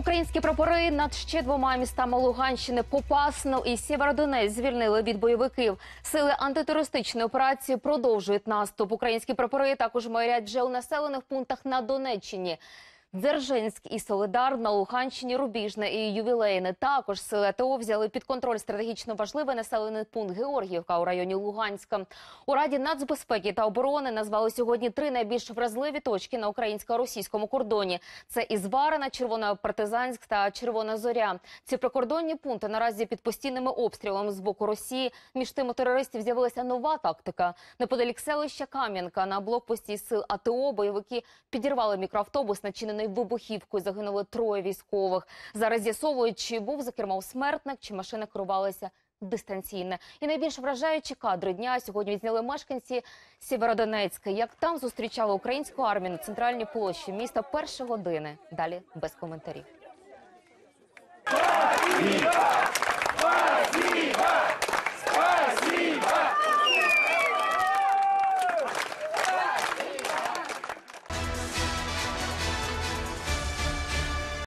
Українські прапори над ще двома містами Луганщини Попасну і Сєвєродонець звільнили від бойовиків. Сили антитерористичної операції продовжують наступ. Українські прапори також майорять вже у населених пунктах на Донеччині. Дзержинськ і Солидар на Луганщині, Рубіжне і Ювілейне. Також сили АТО взяли під контроль стратегічно важливий населений пункт Георгіївка у районі Луганська. У Раді нацбезпеки та оборони назвали сьогодні три найбільш вразливі точки на українсько-російському кордоні. Це Ізварина, Червона Партизанськ та Червона Зоря. Ці прикордонні пункти наразі під постійними обстрілами з боку Росії. Між тим у терористів з'явилася нова тактика. Неподалік селища Кам'янка на блокпості сил АТО бойовики підірвали мікроавтобус, начинений вибухівкою. Загинули троє військових. Зараз з'ясовують, чи був за кермом смертник, чи машина керувалася дистанційно. І найбільш вражаючі кадри дня сьогодні відзняли мешканці Сєвєродонецька. Як там зустрічали українську армію на центральній площі міста перші години. Далі без коментарів.